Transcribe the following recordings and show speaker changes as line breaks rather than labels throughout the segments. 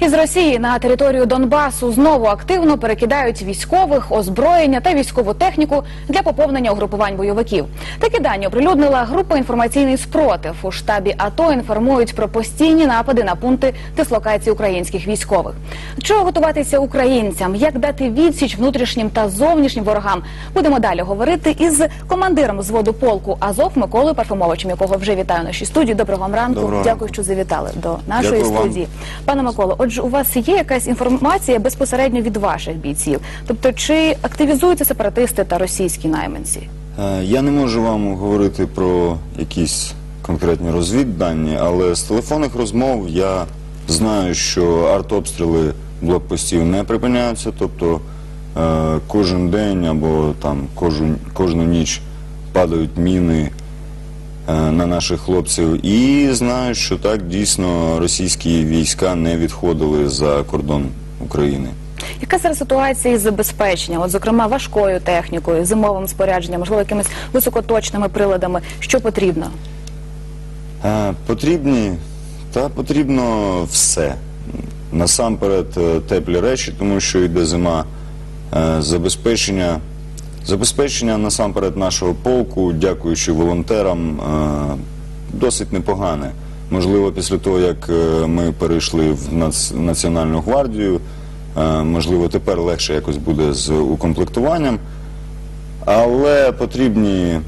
Із Росії на територію Донбасу знову активно перекидають військових, озброєння та військову техніку для поповнення угрупувань бойовиків. Такі дані оприлюднила група інформаційний спротив. У штабі АТО інформують про постійні напади на пункти дислокації українських військових. Чого готуватися українцям? Як дати відсіч внутрішнім та зовнішнім ворогам? Будемо далі говорити із командиром зводу полку Азов Миколою Парфумовичем, якого вже вітаю в нашій студії. Доброго вам ранку.
Доброго
Дякую, що завітали до нашої
Дякую вам.
студії. Пане Миколо, отже, у вас є якась інформація безпосередньо від ваших бійців? Тобто, чи активізуються сепаратисти та російські найманці?
Е, Я не можу вам говорити про якісь конкретні розвіддані, але з телефонних розмов я знаю, що артобстріли блокпостів не припиняються, тобто е, кожен день або там кожну, кожну ніч падають міни на наших хлопців. І знаю, що так дійсно російські війська не відходили за кордон України.
Яка зараз ситуація із забезпеченням, от зокрема важкою технікою, зимовим спорядженням, можливо, якимись високоточними приладами? Що потрібно?
Е, Потрібні та потрібно все. Насамперед е, теплі речі, тому що йде зима. Е, Забезпечення, забезпечення насамперед нашого полку, дякуючи волонтерам, е, досить непогане. Можливо, після того, як е, ми перейшли в Національну гвардію, е, можливо, тепер легше якось буде з укомплектуванням. Але потрібні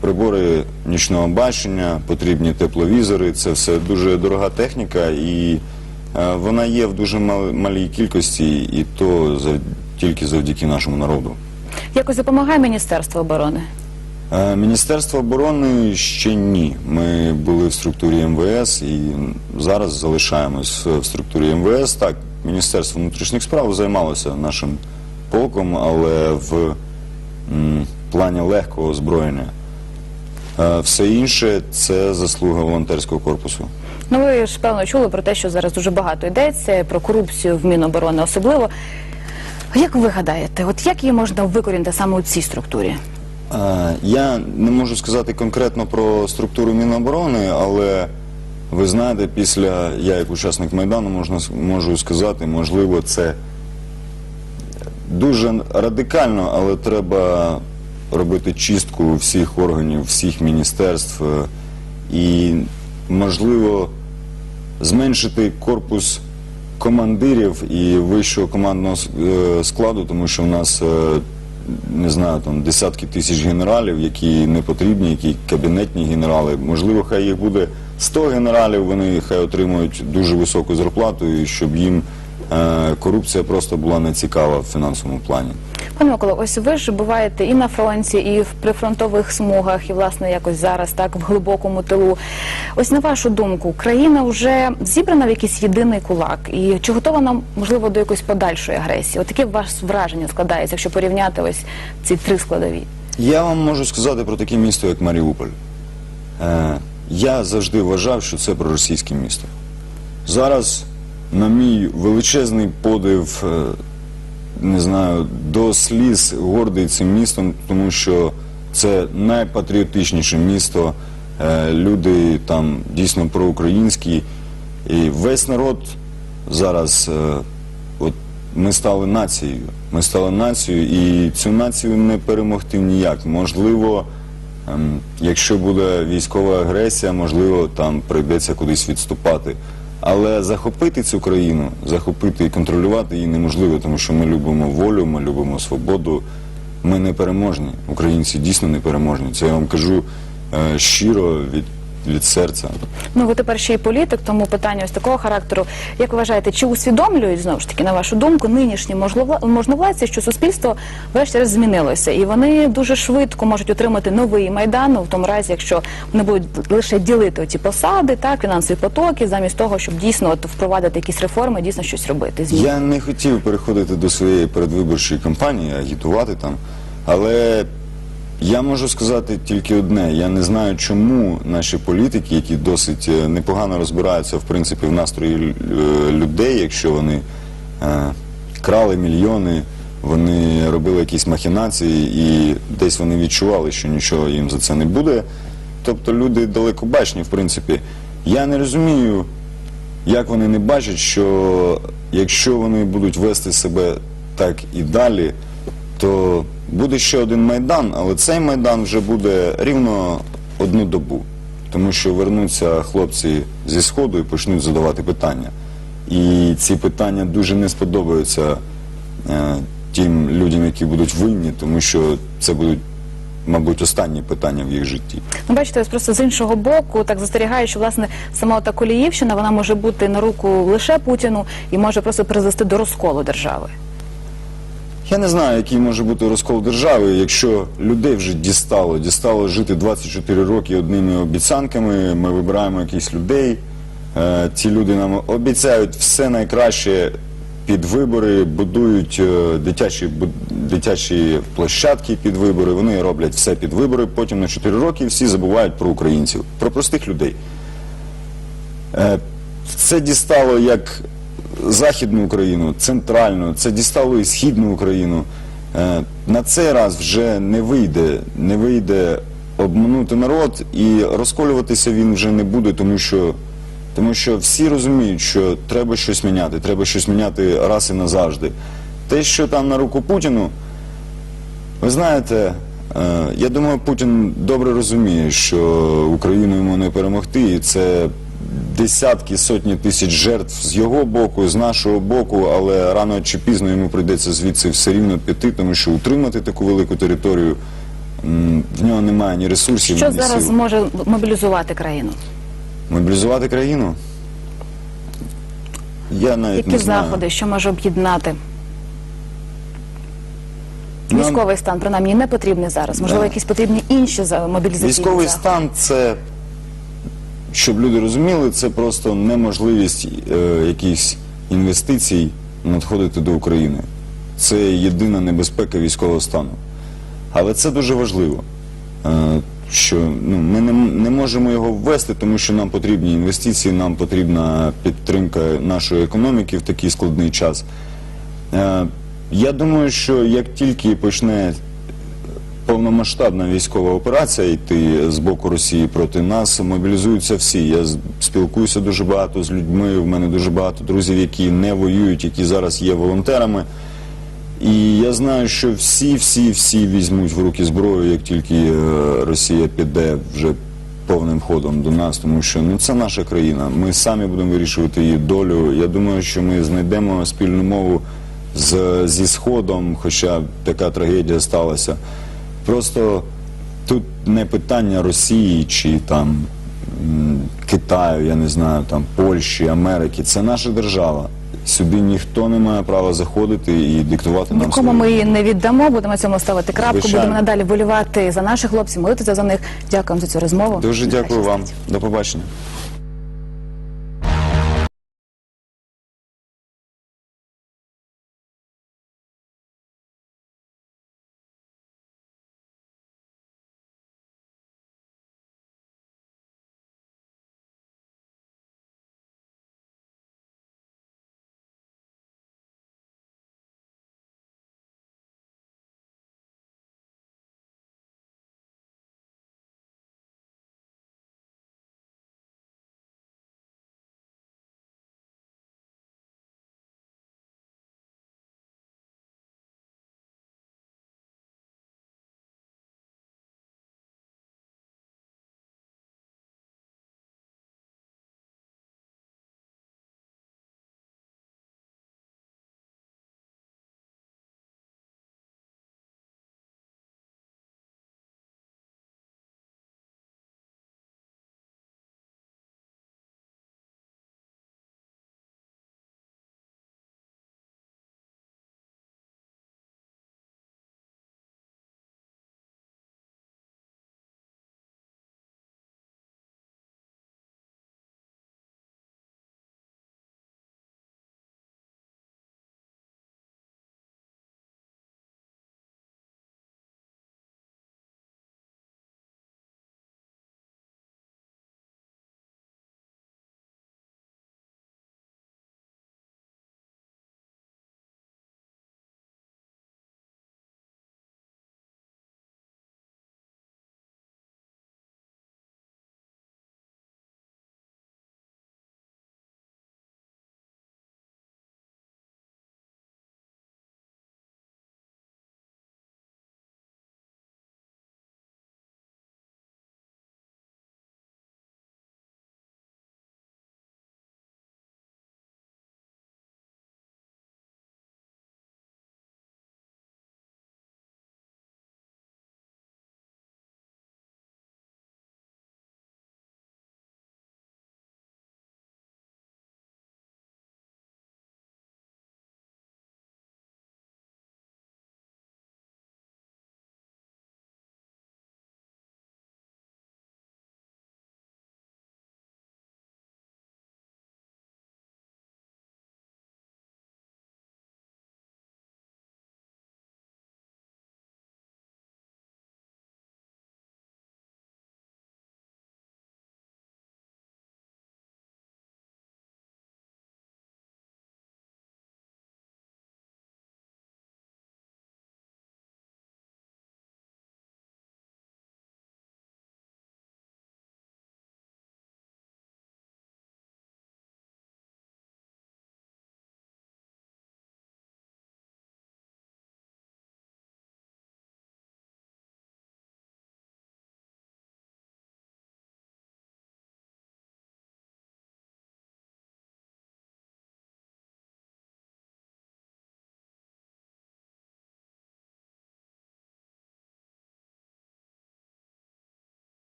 прибори нічного бачення, потрібні тепловізори. Це все дуже дорога техніка, і вона є в дуже малій кількості, і то тільки завдяки нашому народу.
Якось допомагає Міністерство оборони?
Е, Міністерство оборони ще ні. Ми були в структурі МВС і зараз залишаємось в структурі МВС. Так, Міністерство внутрішніх справ займалося нашим полком, але в м, плані легкого озброєння. Е, Все інше це заслуга волонтерського корпусу.
Ну ви ж певно чули про те, що зараз дуже багато йдеться про корупцію в Міноборони особливо. Як ви гадаєте, от як її можна викорінити саме у цій структурі?
Я не можу сказати конкретно про структуру Міноборони, але ви знаєте, після я як учасник Майдану можна можу сказати, можливо, це дуже радикально, але треба робити чистку всіх органів, всіх міністерств е, і, можливо, зменшити корпус командирів і вищого командного е, складу, тому що в нас е, не знаю, там десятки тисяч генералів, які не потрібні, які кабінетні генерали. Можливо, хай їх буде 100 генералів, вони хай отримують дуже високу зарплату, і щоб їм корупція просто була не цікава в фінансовому плані.
Пане Миколо, ось ви ж буваєте і на фронті, і в прифронтових смугах, і власне якось зараз так в глибокому тилу. Ось на вашу думку, країна вже зібрана в якийсь єдиний кулак, і чи готова нам можливо до якоїсь подальшої агресії? От таке вас враження складається, якщо порівняти ось ці три складові.
Я вам можу сказати про таке місто, як Маріуполь. Е, я завжди вважав, що це проросійське місто. Зараз, на мій величезний подив, е, не знаю, до сліз гордий цим містом, тому що це найпатріотичніше місто. Е, люди там дійсно проукраїнські. І весь народ зараз, е, от ми стали нацією. Ми стали нацією, і цю націю не перемогти ніяк. Можливо, ем, якщо буде військова агресія, можливо, там прийдеться кудись відступати. Але захопити цю країну, захопити і контролювати її неможливо, тому що ми любимо волю, ми любимо свободу. Ми не переможні. Українці дійсно не переможні. Це я вам кажу е, щиро від, від серця.
Ну ви тепер ще й політик, тому питання ось такого характеру. Як ви вважаєте, чи усвідомлюють знову ж таки на вашу думку нинішні можновладці, що суспільство врешті-решт змінилося, і вони дуже швидко можуть отримати новий майдан, ну, в тому разі, якщо вони будуть лише ділити оці посади, так фінансові потоки, замість того, щоб дійсно от впровадити якісь реформи, дійсно щось робити. Зміни.
Я не хотів переходити до своєї передвиборчої кампанії, агітувати там, але я можу сказати тільки одне: я не знаю, чому наші політики, які досить е, непогано розбираються в принципі в настрої е, людей, якщо вони е, крали мільйони, вони робили якісь махінації, і десь вони відчували, що нічого їм за це не буде. Тобто люди далекобачні, в принципі. Я не розумію як вони не бачать, що якщо вони будуть вести себе так і далі, то буде ще один майдан, але цей майдан вже буде рівно одну добу. Тому що вернуться хлопці зі сходу і почнуть задавати питання. І ці питання дуже не сподобаються е, тим людям, які будуть винні, тому що це будуть, мабуть, останні питання в їх житті.
Ну, бачите, ось просто з іншого боку, так застерігаю, що власне сама та Коліївщина вона може бути на руку лише Путіну і може просто призвести до розколу держави.
Я не знаю, який може бути розкол держави, якщо людей вже дістало, дістало жити 24 роки одними обіцянками. Ми вибираємо якихось людей. Е, ці люди нам обіцяють все найкраще під вибори, будують е, дитячі, дитячі площадки під вибори. Вони роблять все під вибори. Потім на 4 роки всі забувають про українців, про простих людей. Е, Це дістало як Західну Україну, центральну, це дістало і Східну Україну. Е, На цей раз вже не вийде, не вийде обманути народ і розколюватися він вже не буде, тому що, тому що всі розуміють, що треба щось міняти, треба щось міняти раз і назавжди. Те, що там на руку Путіну, ви знаєте, е, я думаю, Путін добре розуміє, що Україну йому не перемогти, і це десятки, сотні тисяч жертв з його боку, з нашого боку, але рано чи пізно йому прийдеться звідси все рівно піти, тому що утримати таку велику територію м, в нього немає ні ресурсів,
Що
ні
зараз
сил.
може мобілізувати країну?
Мобілізувати країну? Я навіть
Які
не знаю.
заходи, що може об'єднати?
Нам-
Військовий стан, принаймні, не потрібний зараз. Можливо,
Да.
якісь потрібні інші за- мобілізаційні
Військовий
заходи?
стан це, щоб люди розуміли, це просто неможливість е, якихось інвестицій надходити до України. Це єдина небезпека військового стану. Але це дуже важливо. Е, що ну, ми не, можемо його ввести, тому що нам потрібні інвестиції, нам потрібна підтримка нашої економіки в такий складний час. Е, я думаю, що як тільки почне повномасштабна військова операція йти з боку Росії проти нас, мобілізуються всі. Я спілкуюся дуже багато з людьми. В мене дуже багато друзів, які не воюють, які зараз є волонтерами. І я знаю, що всі, всі, всі візьмуть в руки зброю, як тільки е, Росія піде вже повним ходом до нас, тому що ну це наша країна. Ми самі будемо вирішувати її долю. Я думаю, що ми знайдемо спільну мову з, зі сходом, хоча така трагедія сталася. Просто тут не питання Росії чи там Китаю, я не знаю, там Польщі, Америки. Це наша держава. Сюди ніхто не має права заходити і диктувати нам
Нікому ми її не віддамо, будемо цьому ставити крапку,
Звичайно.
будемо надалі болювати за наших хлопців, молитися за них. Дякуємо за цю розмову.
Дуже дякую вам. До побачення.